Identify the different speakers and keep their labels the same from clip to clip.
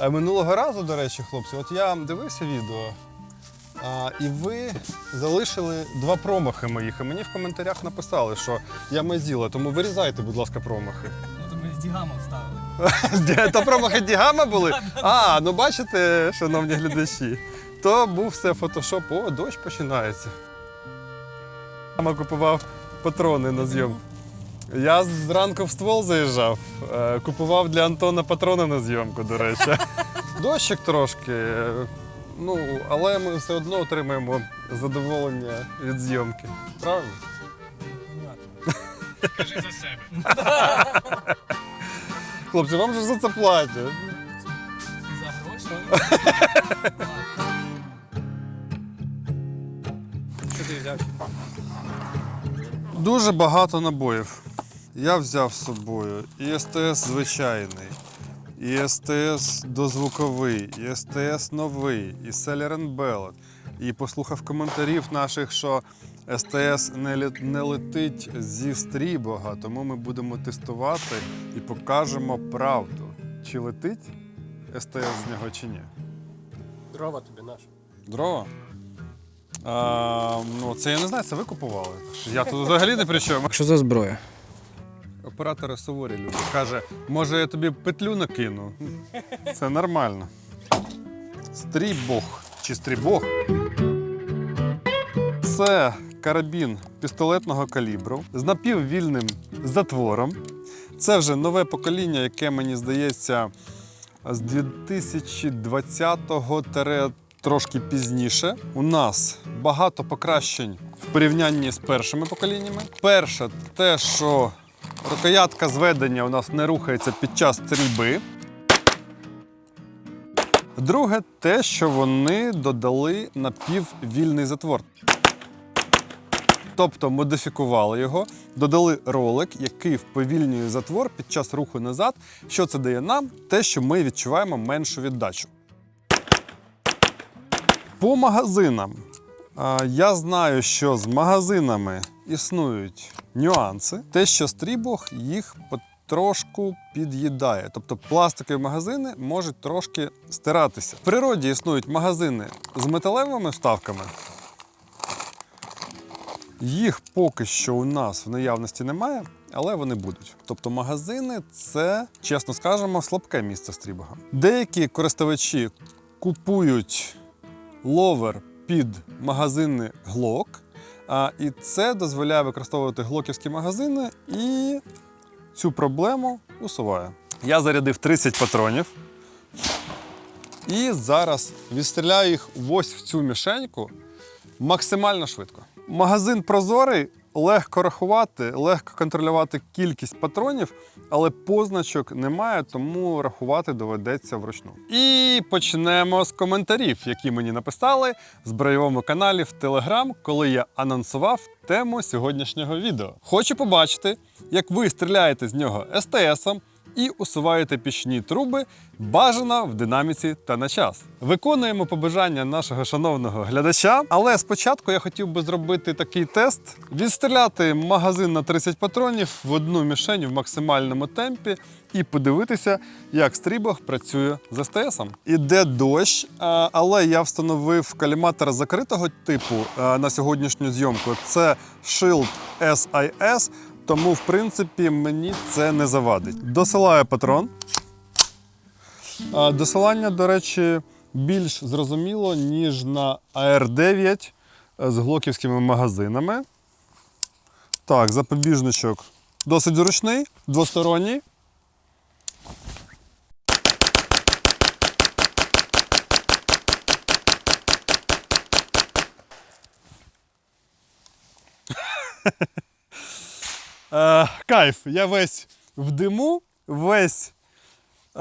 Speaker 1: Е, Минулого разу, до речі, хлопці, от я дивився відео, а, і ви залишили два промахи моїх. І мені в коментарях написали, що я мазіла, тому вирізайте, будь ласка, промахи.
Speaker 2: Ну, то ми з Дігама вставили.
Speaker 1: То промахи Дігама були? А, ну бачите, шановні глядачі, то був все фотошоп. О, дощ починається. Мама купував патрони на зйомку. Я зранку в ствол заїжджав, е, купував для Антона патрони на зйомку, до речі. Дощик трошки, е, ну, але ми все одно отримаємо задоволення від зйомки. Правильно?
Speaker 3: Кажи за себе.
Speaker 1: Хлопці, вам же за це платять.
Speaker 2: За гроші.
Speaker 3: Що ти взяв?
Speaker 1: Дуже багато набоїв. Я взяв з собою і СТС звичайний, і СТС дозвуковий, і СТС новий, і Селерен Белет. І послухав коментарів наших, що СТС не, лі- не летить зі стрібога, тому ми будемо тестувати і покажемо правду, чи летить СТС з нього чи ні.
Speaker 3: Дрова тобі наш.
Speaker 1: Дрова? А, ну, це я не знаю, це ви купували. Я тут взагалі не при чому.
Speaker 3: Що за зброя?
Speaker 1: Оператори суворі люди. Каже, може я тобі петлю накину? Це нормально. Стрібог чи стрібог. Це карабін пістолетного калібру з напіввільним затвором. Це вже нове покоління, яке мені здається з 2020-го трошки пізніше. У нас багато покращень в порівнянні з першими поколіннями. Перше, те, що рукоятка зведення у нас не рухається під час стрільби. Друге, те, що вони додали напіввільний затвор. Тобто модифікували його, додали ролик, який вповільнює затвор під час руху назад. Що це дає нам? Те, що ми відчуваємо меншу віддачу. По магазинам. Я знаю, що з магазинами існують нюанси. Те, що стрібог їх потрошку під'їдає. Тобто пластикові магазини можуть трошки стиратися. В природі існують магазини з металевими вставками. Їх поки що у нас в наявності немає, але вони будуть. Тобто магазини це, чесно скажемо, слабке місце стрібога. Деякі користувачі купують ловер під магазини Glock, а, і це дозволяє використовувати глоківські магазини і цю проблему усуває. Я зарядив 30 патронів. І зараз відстріляю їх ось в цю мішеньку максимально швидко. Магазин прозорий, легко рахувати, легко контролювати кількість патронів, але позначок немає, тому рахувати доведеться вручну. І почнемо з коментарів, які мені написали з збройовому каналі в Телеграм, коли я анонсував тему сьогоднішнього відео. Хочу побачити, як ви стріляєте з нього СТСом і усуваєте пічні труби бажано в динаміці та на час. Виконуємо побажання нашого шановного глядача, але спочатку я хотів би зробити такий тест: відстріляти магазин на 30 патронів в одну мішень в максимальному темпі і подивитися, як стрібог працює з СТСом. Іде дощ, але я встановив каліматор закритого типу на сьогоднішню зйомку. Це Shield SIS. Тому, в принципі, мені це не завадить. Досилаю патрон. Досилання, до речі, більш зрозуміло, ніж на AR9 з глоківськими магазинами. Так, запобіжничок досить зручний, двосторонній. Е, кайф, я весь в диму, весь е,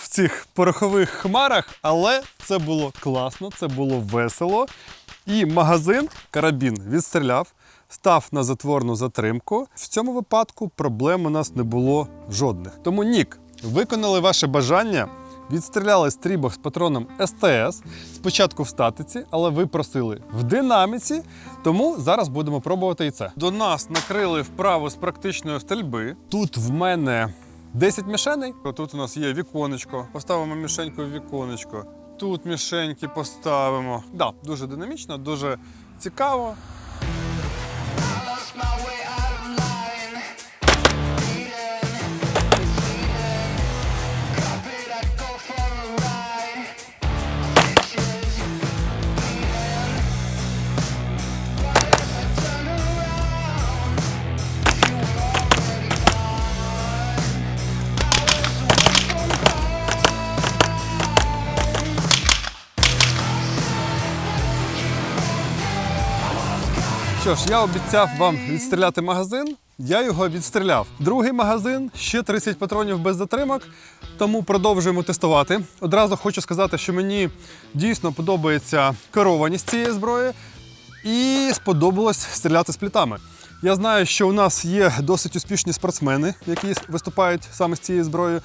Speaker 1: в цих порохових хмарах, але це було класно, це було весело. І магазин карабін відстріляв, став на затворну затримку. В цьому випадку проблем у нас не було жодних. Тому Нік, виконали ваше бажання. Відстріляли стрібог з патроном СТС спочатку в статиці, але ви просили в динаміці, тому зараз будемо пробувати і це. До нас накрили вправу з практичної стрільби. Тут в мене 10 мішеней. Тут у нас є віконечко. Поставимо мішеньку в віконечко. Тут мішеньки поставимо. Да, дуже динамічно, дуже цікаво. Що ж, я обіцяв вам відстріляти магазин. Я його відстріляв. Другий магазин, ще 30 патронів без затримок. Тому продовжуємо тестувати. Одразу хочу сказати, що мені дійсно подобається керованість цієї зброї, і сподобалось стріляти з плітами. Я знаю, що у нас є досить успішні спортсмени, які виступають саме з цією зброєю.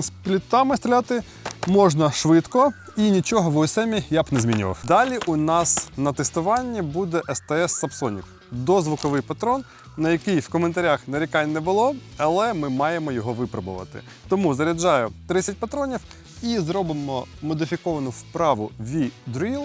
Speaker 1: З плітами стріляти можна швидко і нічого в ОСМ я б не змінював. Далі у нас на тестуванні буде STS Subsonic. Дозвуковий патрон, на який в коментарях нарікань не було, але ми маємо його випробувати. Тому заряджаю 30 патронів і зробимо модифіковану вправу V-Drill.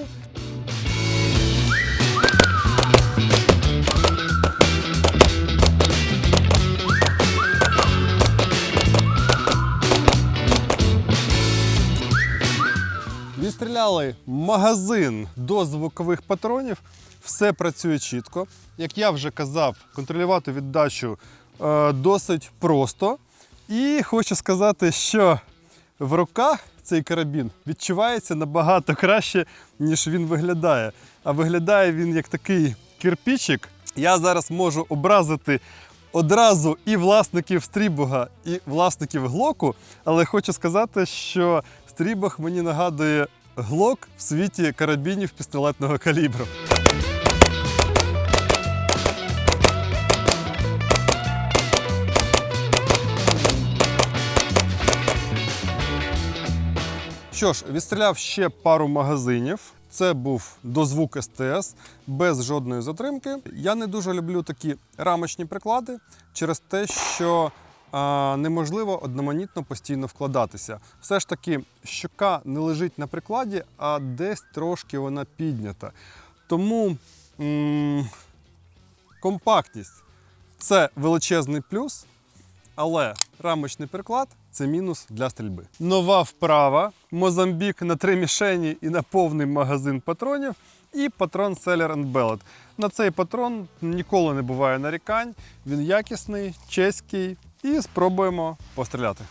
Speaker 1: Відстріляли магазин до звукових патронів. Все працює чітко. Як я вже казав, контролювати віддачу е, досить просто. І хочу сказати, що в руках цей карабін відчувається набагато краще, ніж він виглядає. А виглядає він як такий кирпичик. Я зараз можу образити одразу і власників стрібуга, і власників глоку, але хочу сказати, що стрібог мені нагадує глок в світі карабінів пістолетного калібру. Що ж, відстріляв ще пару магазинів. Це був дозвук СТС без жодної затримки. Я не дуже люблю такі рамочні приклади через те, що неможливо одноманітно постійно вкладатися. Все ж таки, щока не лежить на прикладі, а десь трошки вона піднята. Тому м- компактність це величезний плюс, але рамочний приклад це мінус для стрільби. Нова вправа, Мозамбік на три мішені і на повний магазин патронів. І патрон Seller and Bellet. На цей патрон ніколи не буває нарікань. Він якісний, чеський. І спробуємо постріляти.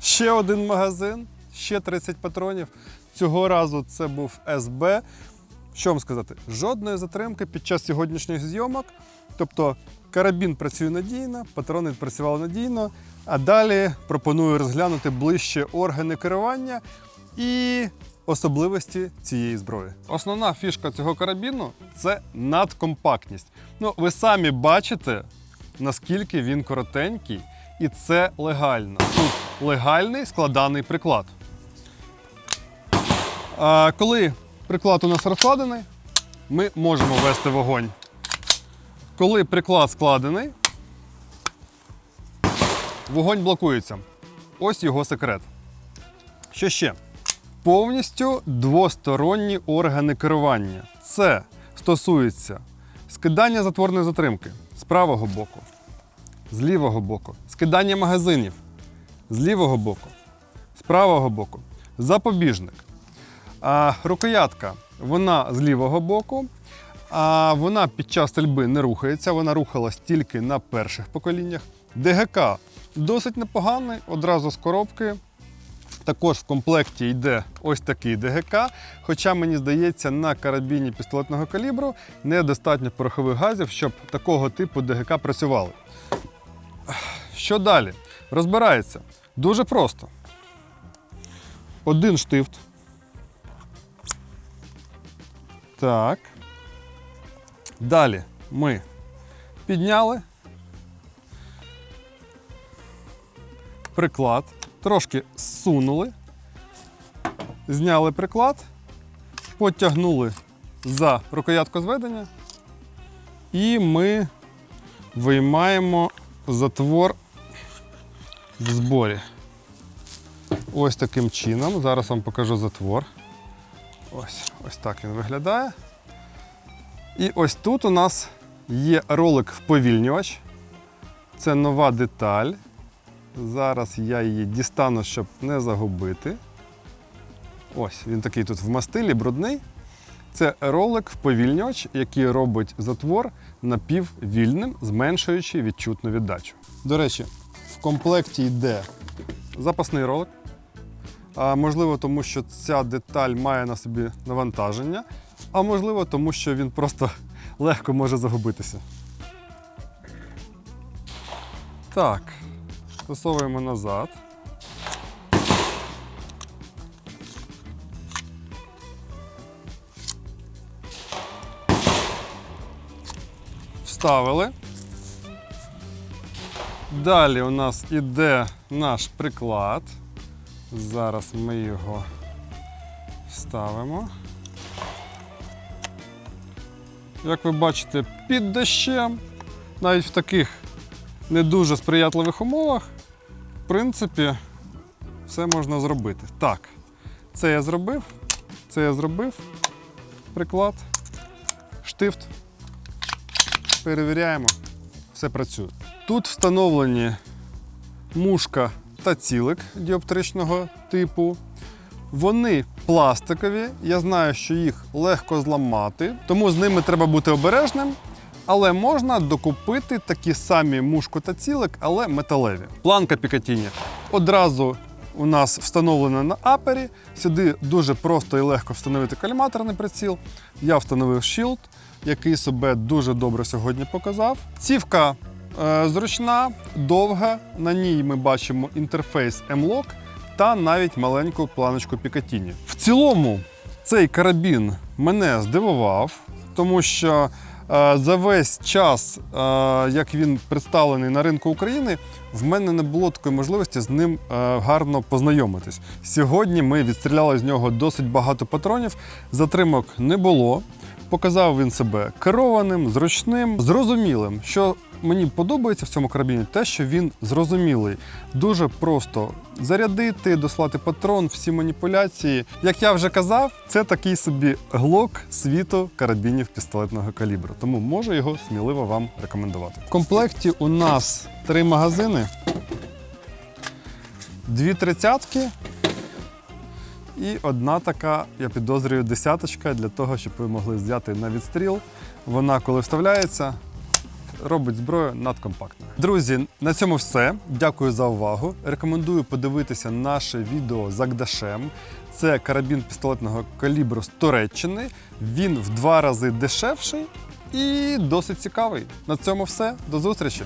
Speaker 1: Ще один магазин, ще 30 патронів. Цього разу це був СБ. Що вам сказати? Жодної затримки під час сьогоднішніх зйомок. Тобто карабін працює надійно, патрони працювали надійно. А далі пропоную розглянути ближче органи керування і особливості цієї зброї. Основна фішка цього карабіну це надкомпактність. Ну, ви самі бачите, наскільки він коротенький, і це легально. Тут легальний складаний приклад. А, коли приклад у нас розкладений, ми можемо вести вогонь. Коли приклад складений, вогонь блокується. Ось його секрет. Що ще? Повністю двосторонні органи керування. Це стосується скидання затворної затримки з правого боку, з лівого боку, скидання магазинів з лівого боку, з правого боку, запобіжник. А рукоятка вона з лівого боку, а вона під час стрільби не рухається, вона рухалась тільки на перших поколіннях. ДГК досить непоганий, одразу з коробки. Також в комплекті йде ось такий ДГК. Хоча мені здається, на карабіні пістолетного калібру недостатньо порохових газів, щоб такого типу ДГК працювали. Що далі? Розбирається дуже просто. Один штифт. Так. Далі ми підняли приклад трошки зсунули, зняли приклад, потягнули за рукоятку зведення, і ми виймаємо затвор в зборі. Ось таким чином. Зараз вам покажу затвор. Ось, ось так він виглядає. І ось тут у нас є ролик вповільнювач. Це нова деталь. Зараз я її дістану, щоб не загубити. Ось, він такий тут в мастилі, брудний. Це ролик вповільнювач, який робить затвор напіввільним, зменшуючи відчутну віддачу. До речі, в комплекті йде запасний ролик. А можливо, тому що ця деталь має на собі навантаження, а можливо, тому що він просто легко може загубитися. Так, засовуємо назад. Вставили. Далі у нас іде наш приклад. Зараз ми його вставимо. Як ви бачите, під дощем, навіть в таких не дуже сприятливих умовах, принципі, все можна зробити. Так, це я зробив, це я зробив. Приклад, штифт. Перевіряємо, все працює. Тут встановлені мушка та цілик діоптричного типу. Вони пластикові. Я знаю, що їх легко зламати, тому з ними треба бути обережним. Але можна докупити такі самі мушку та цілик, але металеві. Планка Пікатіні одразу у нас встановлена на апері. Сюди дуже просто і легко встановити каліматорний приціл. Я встановив Shield, який себе дуже добре сьогодні показав. Цівка е, зручна, довга. На ній ми бачимо інтерфейс M-Lock та навіть маленьку планочку Picatinny. В цілому цей карабін мене здивував, тому що за весь час, е, як він представлений на ринку України, в мене не було такої можливості з ним е, гарно познайомитись. Сьогодні ми відстріляли з нього досить багато патронів, затримок не було. Показав він себе керованим, зручним, зрозумілим. Що мені подобається в цьому карабіні, те, що він зрозумілий. Дуже просто зарядити, дослати патрон, всі маніпуляції. Як я вже казав, це такий собі глок світу карабінів пістолетного калібру. Тому можу його сміливо вам рекомендувати. В комплекті у нас три магазини, дві тридцятки і одна така, я підозрюю, десяточка для того, щоб ви могли взяти на відстріл. Вона, коли вставляється, робить зброю надкомпактною. Друзі, на цьому все. Дякую за увагу. Рекомендую подивитися наше відео з Агдашем. Це карабін пістолетного калібру з Туреччини. Він в два рази дешевший і досить цікавий. На цьому все. До зустрічі!